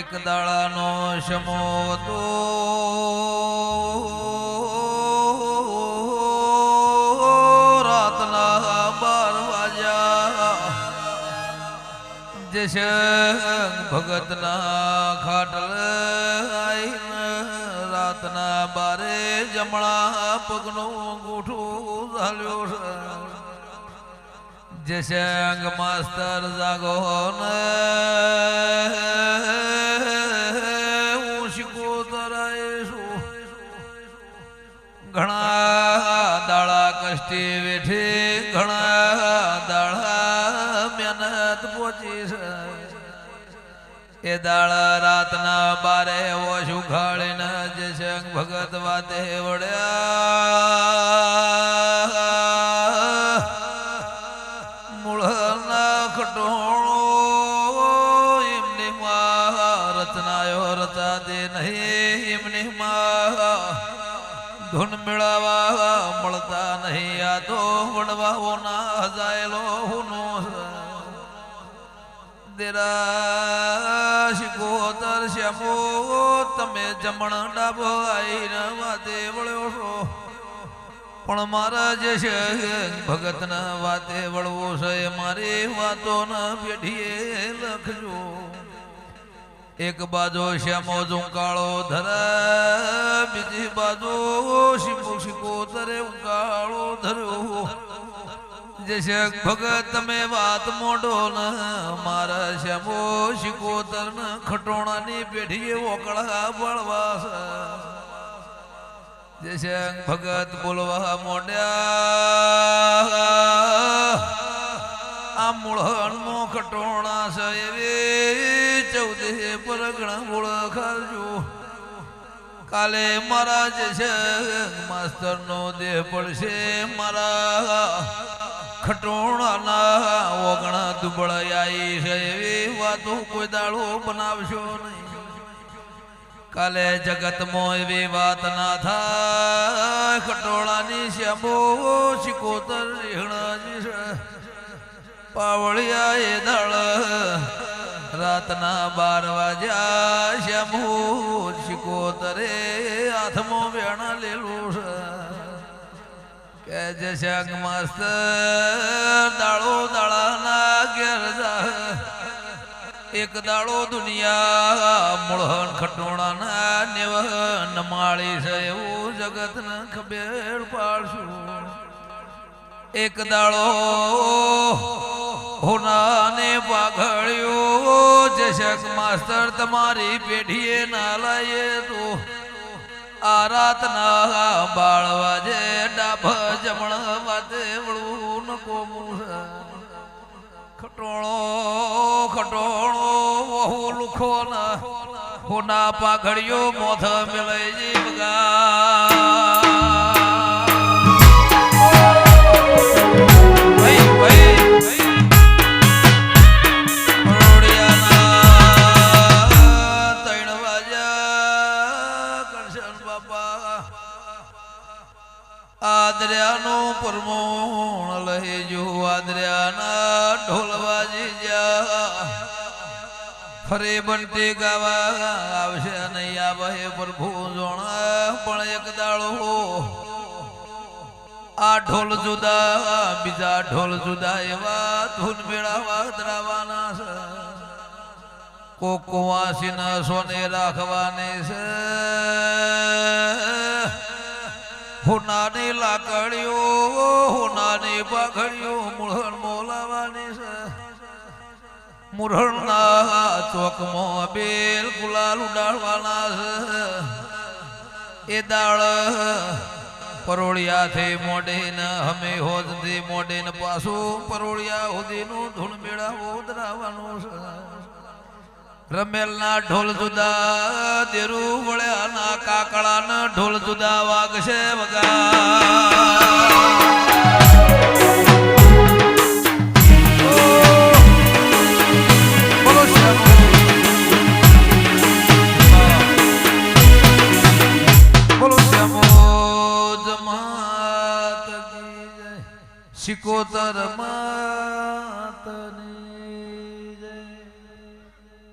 એક દાડાનો શમો હતો. જશંગ ભગતના ખાટલ રાતના બારે જમણા પગનું ગૂઠું ઝાલ્યો છે. જશંગ માસ્તર જાગો ને હું શીખો તરાય ઘણા દાડા કષ્ટી વેઠે ઘણા એ દાળ રાતના બારે ઓછ ઉઘાડીને જશંગ ભગત વાતે વળ્યા. મૂળના ખટોળો એમની માં રચનાયો રચાતે નહીં, એમની માં ધૂન મેળાવા મળતા નહીં, આ તો વડવાઓ ના હજાયેલો હુનો દેરા. શિકોતર શ્યામો, તમે જમણ ડાબો આઈને વળ્યો છો. પણ મારા જે છે, ભગતના વાતે વળવો છે મારી વાતોના પેઢીએ લખજો. એક બાજુ શ્યામો ઝુંકાળો ધરા બીજી બાજુ શિમુ શિકોતરે ઉકાળો ધર્યો. જશે, ભગત તમે વાત મોઢો ન મારા શ્યામો શિકોતર ને ખટોણાની પેઢીએ ઓકળા બળવા જશે, ભગત બોલવા મોઢ્યા, આ મૂળહણમો ખટોણા છે, એવી ચૌદે પરગણા ઓળખાજો કાલે મારા છે માસ્તર નો દેહ પડશે મારા. ખટોણાના ઓગણા દુબળાઈ છે એવી વાતો કોઈ દાડો બનાવશો નહીં. કાલે જગતમાં એવી વાત ના થાય. ખટોળાની શ્યામો શિકોતર રીહણાજી છે. પાવળિયા એ દળ રાતના બાર વાગ્યા શ્યામો હાથમાં લેલું કે જશંગ માસ્તર દાળો દાળાના ઘેર એક દાળો દુનિયા મૂળહન ખટોણાના નેવન માળી છે એવું જગતને ખબેર પાડશું. એક દાળો હોનાને પાઘડ્યો જશક માસ્તર તમારી પેઢીએ ના લાયે તો આ બાળવા જે ડાભ જમણ વાતે વળવું ન કોમું છે. ખટોળો ખટોળો, વહુ લુખો ના પાઘડિયો મોથ મિલઈ જીવગા પરમોણ લઈ જો ઢોલ વાજી જા. ફરે બંટી ગાવા આવશે નહીં આવે પ્રભુ જોણા, પણ એક દાળો આ ઢોલ જુદા, બીજા ઢોલ જુદા એવા ધૂન મેળાવા ધરાવાના છે. કોક કુવાસીના સોને રાખવાની છે. હોનાની લાકડીઓ, હોનાની પાઘડીઓ મુળહણ મોલાવાની છે. મુરહણના ચોકમાં બેલ ગુલાલ ઉડાડવાના છે. એ દાળ પરોળિયાથી મોઢીને હમે હોજથી મોઢીને પાછું પરોળિયા સુધીનું ધૂળ મેળા ઉધરાવાનું છે. રમેલના ઢોલ જુદા દેરું વળ્યાના કાકડાના ઢોલ જુદા વાગશે વગા. સિકોતર માતની